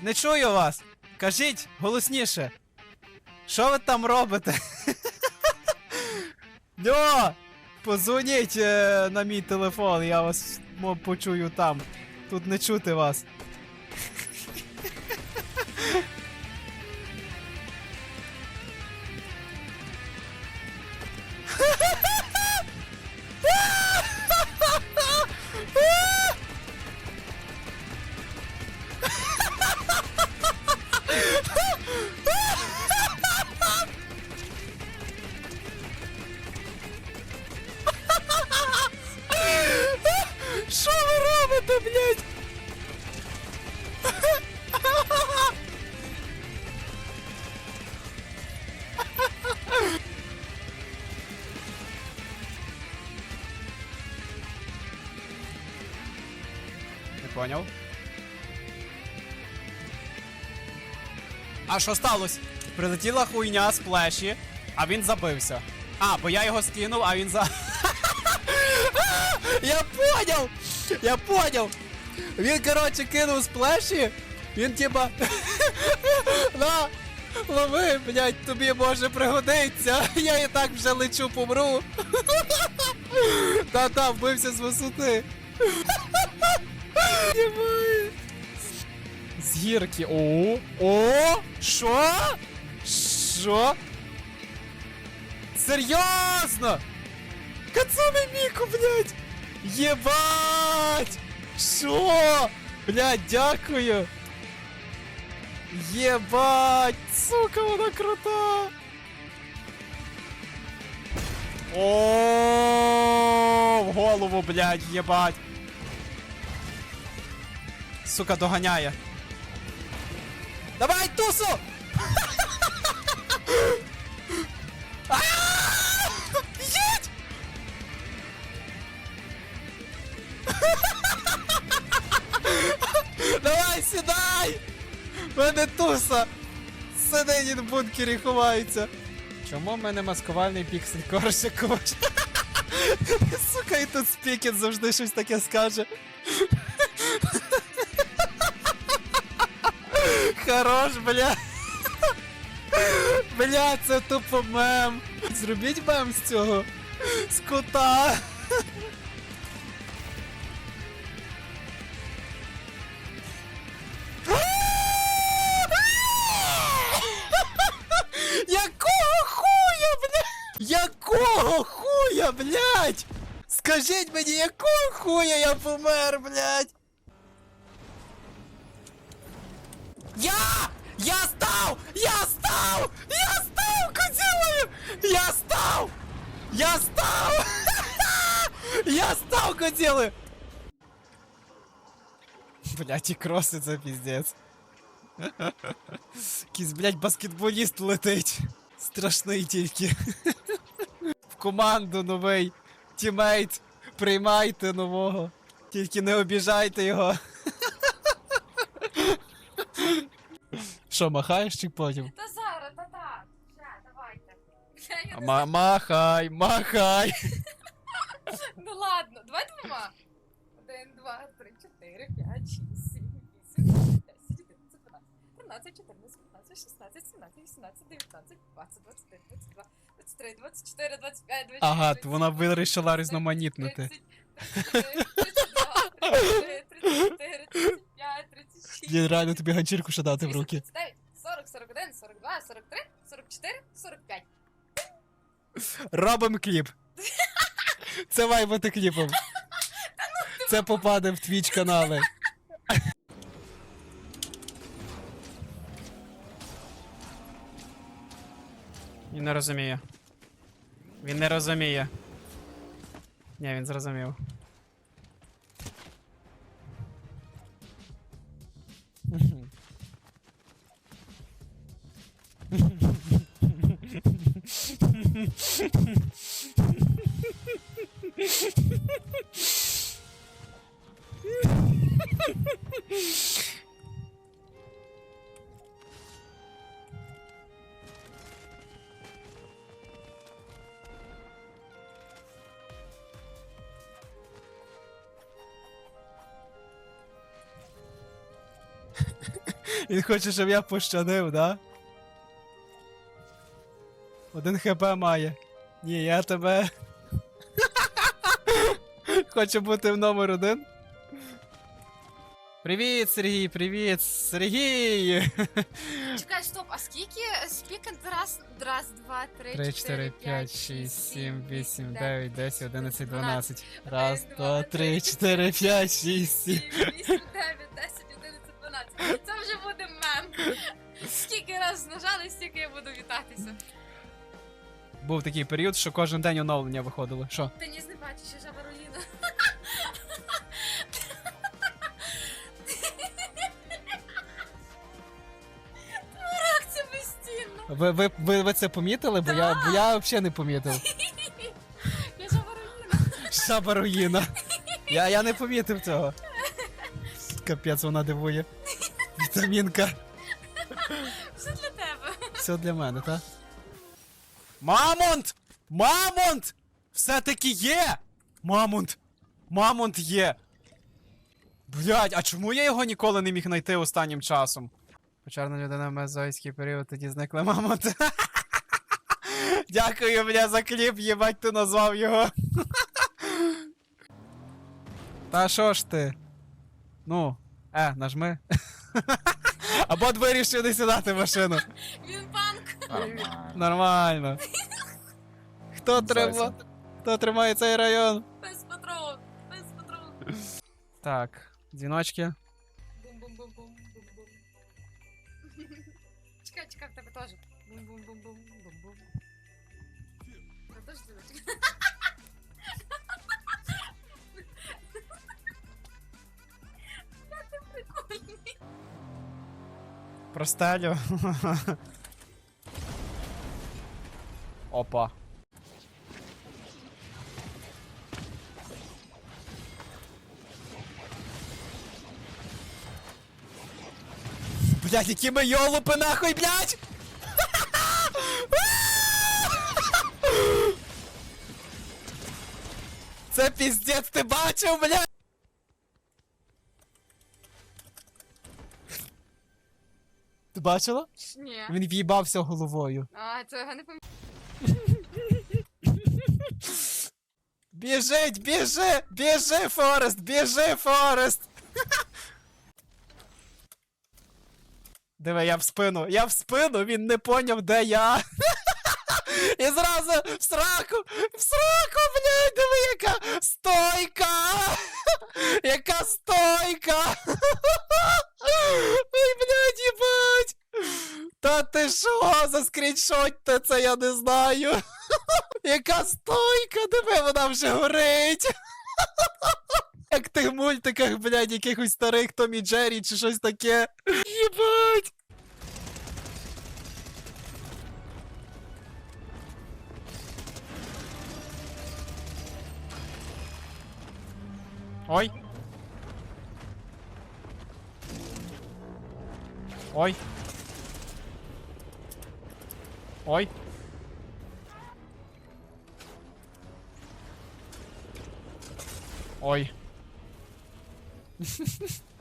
Не чую вас. Кажіть голосніше. Що ви там робите? Йо! Позвоніть е, на мій телефон, я вас почую там. Тут не чути вас. Поняв. А що сталося? Прилетіла хуйня з плеші, а він забився. А, бо я його скинув, а він за. Я понял! Я понял! Він, короче, кинув сплеші, він типа. На! Лови, блядь, тобі може пригодиться. Я і так вже лечу, помру. Та-та, вбився з висоти. Єбай. З гірки. О! О! Що? Що? Серйозно? Кацуне Міку, блядь! Єбать! Що? Блядь, дякую! Єбать! Сука, вона крута! О, в голову, блядь, єбать! Сука, доганяє. Давай, тусу! Їдь! Давай, сідай! В Мене туса! Сидить в бункері ховається. Чому в мене маскувальний піксель Коршаков? Сука, і тут спікет завжди щось таке скаже. Хорош, бля. Бля, це тупо мем. Зробіть мем з цього. З кота. Якого хуя, блядь? Якого хуя, блядь? Скажіть мені, якого хуя я помер, блядь? Я став! Я став козілою! Блять, і кроси це піздець. Якийсь, блять, баскетболіст летить. Страшний тільки. В команду новий. Тімейт. Приймайте нового. Тільки не обіжайте його. Що, махаєш чи потім? Та. Бля, я не Ма- махай, махай. Ну ладно, давай двома. Один, два, три, чотири, п'ять, шість, сім, вісім, десять, одинадцять, дванадцять, тринадцять, чотирнадцять, п'ятнадцять, шістнадцять, сімнадцять, вісімнадцять, дев'ятнадцять, двадцять, двадцять один, двадцять два, двадцять три, двадцять чотири, двадцять п'ять, двадцять Ага, шість, то вона вирішила різноманітнити. 36, Блін, реально тобі ганчірку ще дати в руки. 40, 41, 42, 43, 44, 45. Робимо кліп. Це має бути кліпом. Це попаде в твіч канали. Він не розуміє. Він не розуміє. Ні, він зрозумів. Він хоче, щоб я пощадив, да? Один хп має. Ні, я тебе. Хочу бути в номер один. Привіт, Сергій, привіт, Сергій! Чекай, стоп, а скільки спікент раз, раз, два, три, 3, 4, чотири, 5, 6, 7, 8, 9, дев'ять, 10, 11, 12. Раз, два, три, три, чотири, п'ять, шість, сім. 8, 9, Скільки раз нажали, стільки я буду вітатися. Був такий період, що кожен день оновлення виходило. Що? Ти ніс не бачиш, я жаба руїна. Реакція безцінна. Ви, ви, ви, ви це помітили? Бо я, бо я взагалі не помітив. Я жаба руїна. Шаба руїна. Я, я не помітив цього. Капець, вона дивує. Вітамінка. Все для тебе. Все для мене, так? Мамонт! Мамонт! Все-таки є! Мамонт! Мамонт є! Блять, а чому я його ніколи не міг знайти останнім часом? Почарна людина в мезойський період, тоді зникли мамонт. Дякую, бля, за кліп, їбать, ти назвав його. Та що ж ти? Ну, е, нажми. Або вирішив не сідати в машину. Він панк. Нормально. Хто трима... Хто тримає цей район? Без патрон. Без патрон. Так, дзвіночки. Бум-бум-бум-бум. Бум-бум. Чекай, чекай, в тебе теж. Бум-бум-бум-бум. Бум-бум. Це теж ти прикольний. Простелю. Опа. Блять, які ми йолупи нахуй, блять! Це піздець, ти бачив, блять! Бачила? Ні. Він в'їбався головою. А, цього не пам'ятаю. Біжить, біжи, біжи, Форест, біжи, Форест. Диви, я в спину, я в спину, він не поняв, де я. І зразу в сраку, в сраку, блядь, диви, яка стойка! Яка стойка! Ой, блядь, їбать! Та ти що, заскріншотьте це, я не знаю. Яка стойка, диви, вона вже горить. Як в тих мультиках, блядь, якихось старих Томі Джері чи щось таке. Єбать. Ой. Ой. Ой. Ой.